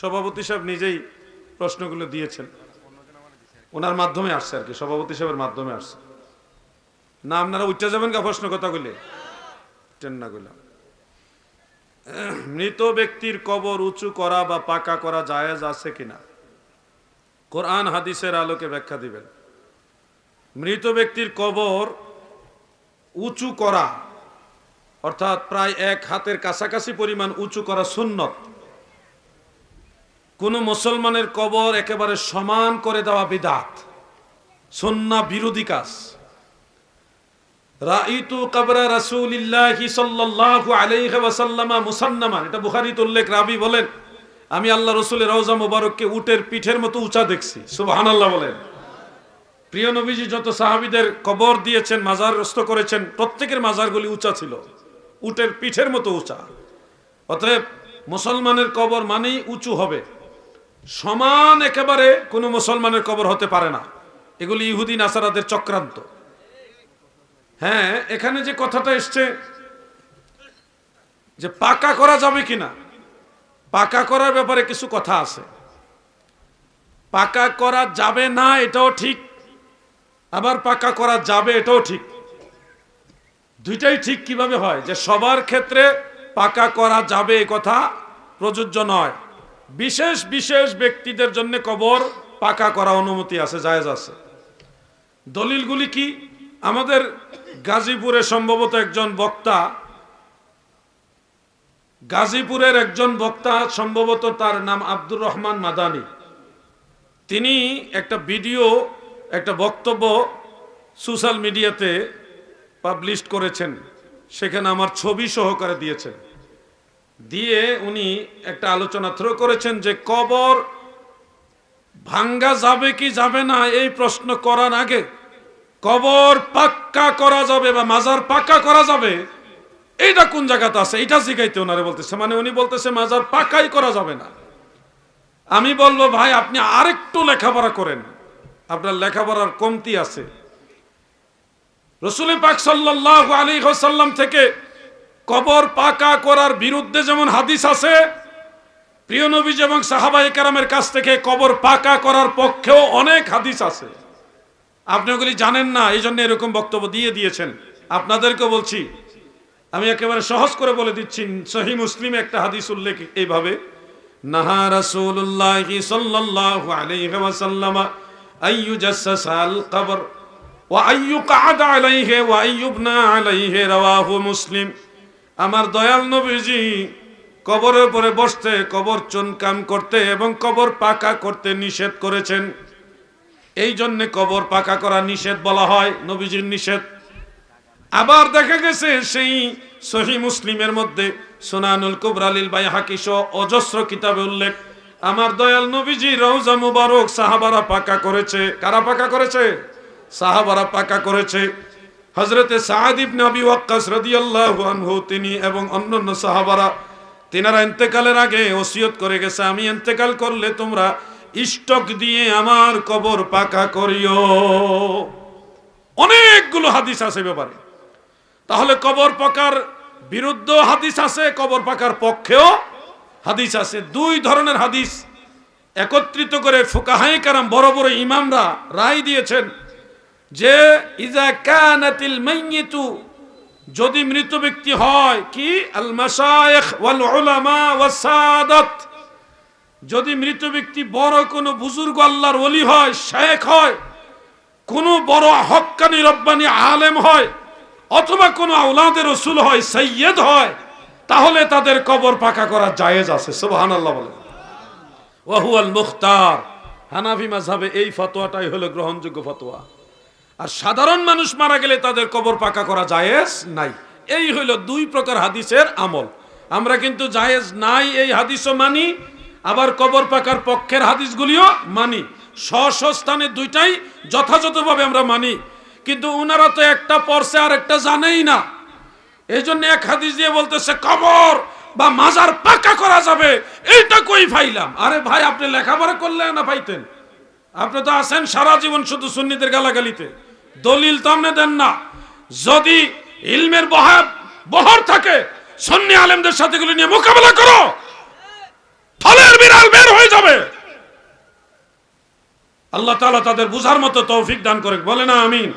সভাপতি সাহেব নিজেই প্রশ্নগুলো দিয়েছেন। ওনার মাধ্যমে আসছে আর কি, সভাপতি সাহেবের মাধ্যমে আসছে। না, আপনারা উচ্চা যাবেন কা প্রশ্ন কথাগুলি না মৃত ব্যক্তির কবর উঁচু করা বা পাকা করা জায়েজ আছে কিনা? কোরআন হাদিসের আলোকে ব্যাখ্যা দিবেন। মৃত ব্যক্তির কবর উঁচু করা, অর্থাৎ প্রায় এক হাতের কাছাকাছি পরিমাণ উঁচু করা সুন্নত কোন মুসলমানের কবর একেবারে সমান করে দেওয়া বিদাত। সন্না বিরোধী কাজ। রাইতু কবরা রাসূলিল্লাহি সাল্লাল্লাহু আলাইহি ওয়াসাল্লামা মুসান্নামান। এটা বুখারীতে উল্লেখ, রাবি বলেন, আমি আল্লাহ রসুলের রওজা মুবারককে উটের পিঠের মতো উঁচা দেখছি। সুবহানাল্লাহ বলেন। প্রিয় নবীজি, যত সাহাবীদের কবর দিয়েছেন মাজারস্থ করেছেন, প্রত্যেকের মাজারগুলি উঁচা ছিল। উটের পিঠের মতো উঁচা। অতএব মুসলমানের কবর মানেই উঁচু হবে। সমান একেবারে কোনো মুসলমানের কবর হতে পারে না। এগুলি ইহুদি, নাসারাদের চক্রান্ত। হ্যাঁ এখানে যে কথাটা এসছে যে পাকা করা যাবে কিনা, পাকা করার ব্যাপারে কিছু কথা আছে। পাকা করা যাবে না, এটাও ঠিক। আবার পাকা করা যাবে, এটাও ঠিক। দুইটাই ঠিক কীভাবে হয়? যে সবার ক্ষেত্রে পাকা করা যাবে এ কথা প্রযোজ্য নয়। বিশেষ বিশেষ ব্যক্তিদের জন্য কবর পাকা করা অনুমতি আছে, জায়েজ আছে। দলিলগুলি কি? আমাদের গাজীপুরে সম্ভবত একজন বক্তা, গাজীপুরের একজন বক্তা সম্ভবত তার নাম আব্দুর রহমান মাদানি। তিনি একটা ভিডিও, একটা বক্তব্য সোশ্যাল মিডিয়াতে পাবলিশ করেছেন। সেখানে আমার ছবি সহকারে দিয়েছেন। দিয়ে উনি একটা আলোচনা থ্রো করেছেন যে কবর ভাঙ্গা যাবে কি যাবে না, এই প্রশ্ন করার আগে কবর পাক্কা করা যাবে বা মাজার পাক্কা করা যাবে, এইটা কোন জায়গাতে আছে? এটা শিখাইতে ওনারে বলতেছে মানে উনি বলতেছে মাজার পাকাই করা যাবে না। আমি বলব, ভাই, আপনি আরেকটু লেখাপড়া করেন। আপনার লেখাপড়ার কমতি আছে। রসুল পাক সাল্লাহ আলী সাল্লাম থেকে কবর পাকা করার বিরুদ্ধে যেমন হাদিস আছে, প্রিয় নবীজ এবং সাহাবাই কারামের কাছ থেকে কবর পাকা করার পক্ষেও অনেক হাদিস আছে। আপনি ওগুলি জানেন না এই জন্য এরকম বক্তব্য দিয়ে দিয়েছেন। আপনাদেরকে বলছি, আমি একেবারে সহজ করে বলে দিচ্ছি, সহি মুসলিম একটা হাদিস উল্লেখ এইভাবে, নাহা ওয়া ওয়া মুসলিম। আমার দয়াল নবীজি কবরের উপরে বসতে কবর চুনকাম করতে এবং কবর পাকা করতে নিষেধ করেছেন। এই জন্যে কবর পাকা করা নিষেধ বলা হয়, নবীজির নিষেধ। আবার দেখা গেছে সেই সহি মুসলিমের মধ্যে সোনানুল কুবরালিল বাই হাকিস অজস্র কিতাবে উল্লেখ, আমার দয়াল নবীজি রওজা মুবারক সাহাবারা পাকা করেছে। কারা পাকা করেছে? সাহাবারা পাকা করেছে। হজরতে সাহাদ ইবনে আবি ওয়াক্কাস রাদিয়াল্লাহু আনহু তিনি এবং অন্যান্য সাহাবারা, তিনারা ইন্তেকালের আগে ওসিয়ত করে গেছে, আমি ইন্তেকাল করলে তোমরা স্টক দিয়ে আমার কবর পাকা করিও। অনেকগুলো হাদিস আছে ব্যাপারে। তাহলে কবর পাকার বিরুদ্ধ হাদিস আছে, কবর পাকার পক্ষেও হাদিস আছে। দুই ধরনের হাদিস একত্রিত করে ফুকাহাই কারাম বড় বড় ইমামরা রায় দিয়েছেন। যে, ইজা কানাতিল মাইয়িতু যদি মৃত ব্যক্তি হয়, কি? আল মাশায়েখ ওয়াল উলামা ওয়াস সাদাত। যদি মৃত ব্যক্তি বড় কোনো বুজুর্গ আল্লাহর ওলি হয় শেখ হয়, কোনো বড় হক্কানি রব্বানি আলেম হয়, অথবা কোনো আউলাদের রসুল হয় সৈয়দ হয়, তাহলে তাদের কবর পাকা করা জায়েজ আছে। সুবহান আল্লাহ বলে ওয়াহুয়াল মুখতার। হানাফি মাঝাবে এই ফতোয়াটাই হলো গ্রহণযোগ্য ফতোয়া। আর সাধারণ মানুষ মারা গেলে তাদের কবর পাকা করা জায়েজ নাই। এই হইল দুই প্রকার হাদিসের আমল। আমরা কিন্তু জায়েজ নাই এই হাদিসও মানি, আবার কবর পাকার পক্ষের হাদিসগুলিও মানি। স্ব স্থানে দুইটাই যথাযথভাবে আমরা মানি। কিন্তু ওনারা তো একটা পড়ছে আর একটা জানেই না। এই জন্য এক হাদিস দিয়ে বলতেছে, কবর বা মাজার পাকা করা যাবে, এইটা কই ফাইলাম? আরে ভাই, আপনি লেখাপড়া করলে না পাইতেন? আপনি তো আছেন সারা জীবন শুধু সুন্নিদের গালাগালিতে। দলিল তো আপনি দেন না। যদি ইলমের বহাব, বহর থাকে, সন্নি আলেমদের সাথে গুলো নিয়ে মোকাবেলা করো ফলের বিড়াল বের হয়ে যাবে। আল্লাহ তাআলা তাদের বুঝার মতো তৌফিক দান করে বলে না, আমিন।